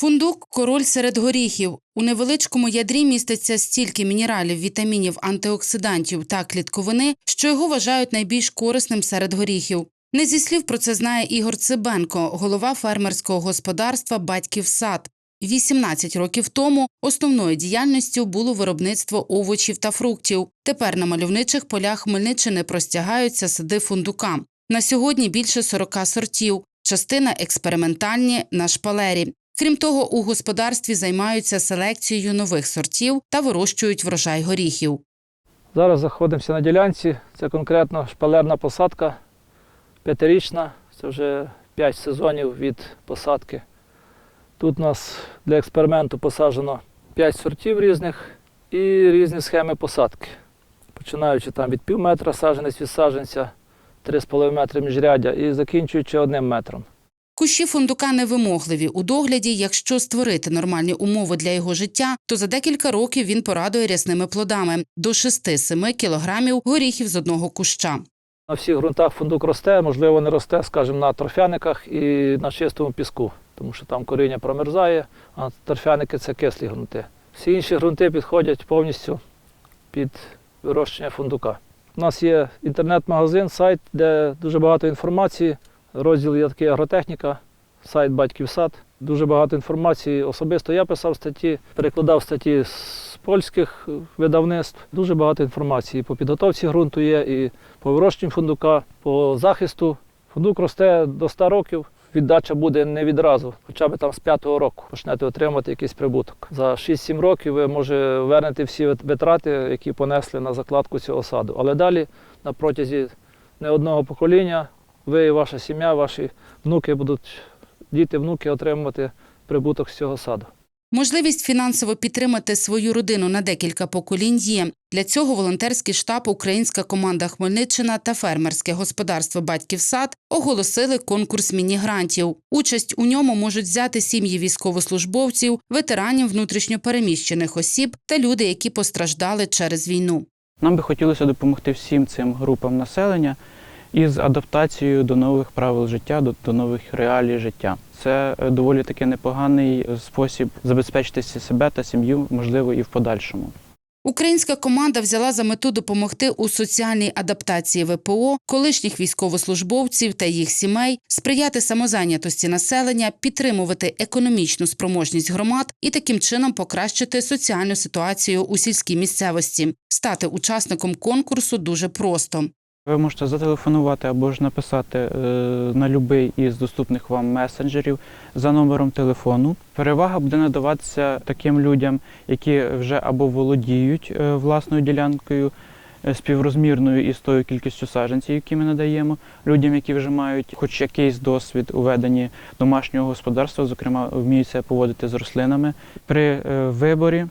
Фундук король серед горіхів. У невеличкому ядрі міститься стільки мінералів, вітамінів, антиоксидантів та клітковини, що його вважають найбільш корисним серед горіхів. Не зі слів про це знає Ігор Цибенко, голова фермерського господарства Батьків сад. 18 років тому основною діяльністю було виробництво овочів та фруктів. Тепер на мальовничих полях Хмельниччини простягаються сади фундука. На сьогодні більше 40 сортів, частина експериментальні на шпалері. Крім того, у господарстві займаються селекцією нових сортів та вирощують врожай горіхів. Зараз знаходимося на ділянці. Це конкретно шпалерна посадка п'ятирічна. Це вже 5 сезонів від посадки. Тут у нас для експерименту посаджено 5 сортів різних і різні схеми посадки. Починаючи там від пів метра саджанець від саджанця, 3,5 метри міжряддя і закінчуючи одним метром. Кущі фундука невимогливі у догляді. Якщо створити нормальні умови для його життя, то за декілька років він порадує рясними плодами до 6-7 кілограмів горіхів з одного куща. На всіх ґрунтах фундук росте, можливо, не росте, скажімо, на торфяниках і на чистому піску, тому що там коріння промерзає, а торфяники це кислі ґрунти. Всі інші ґрунти підходять повністю під вирощення фундука. У нас є інтернет-магазин, сайт, де дуже багато інформації. Розділ є такий агротехніка, сайт Батьків сад. Дуже багато інформації. Особисто я писав статті, перекладав статті з польських видавництв. Дуже багато інформації. По підготовці ґрунту є, і по вирощенню фундука, по захисту. Фундук росте до 100 років. Віддача буде не відразу, хоча б там з п'ятого року почнете отримати якийсь прибуток. За 6-7 років ви може вернете всі витрати, які понесли на закладку цього саду. Але далі на протязі не одного покоління ви і ваша сім'я, ваші внуки будуть, діти, внуки отримувати прибуток з цього саду. Можливість фінансово підтримати свою родину на декілька поколінь є. Для цього волонтерський штаб, українська команда Хмельниччина та фермерське господарство Батьків сад оголосили конкурс міні-грантів. Участь у ньому можуть взяти сім'ї військовослужбовців, ветеранів внутрішньопереміщених осіб та люди, які постраждали через війну. Нам би хотілося допомогти всім цим групам населення із адаптацією до нових правил життя, до, нових реалій життя. Це е, доволі таки непоганий е, спосіб забезпечити себе та сім'ю, можливо, і в подальшому. Українська команда взяла за мету допомогти у соціальній адаптації ВПО, колишніх військовослужбовців та їх сімей, сприяти самозайнятості населення, підтримувати економічну спроможність громад і таким чином покращити соціальну ситуацію у сільській місцевості. Стати учасником конкурсу дуже просто. Ви можете зателефонувати або ж написати е, на будь-який із доступних вам месенджерів за номером телефону. Перевага буде надаватися таким людям, які вже або володіють е, власною ділянкою е, співрозмірною із тою кількістю саджанців, які ми надаємо, людям, які вже мають хоч якийсь досвід у веденні домашнього господарства, зокрема вміють себе поводити з рослинами. При виборі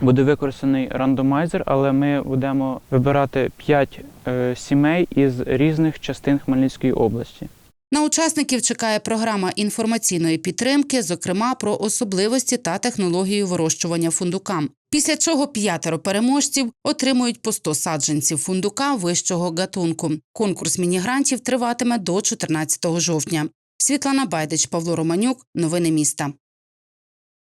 буде використаний рандомайзер, але ми будемо вибирати 5 е, сімей із різних частин Хмельницької області. На учасників чекає програма інформаційної підтримки, зокрема про особливості та технологію вирощування фундука. Після чого п'ятеро переможців отримують по 100 саджанців фундука вищого гатунку. Конкурс міні-грантів триватиме до 14 жовтня. Світлана Байдич, Павло Романюк. Новини міста.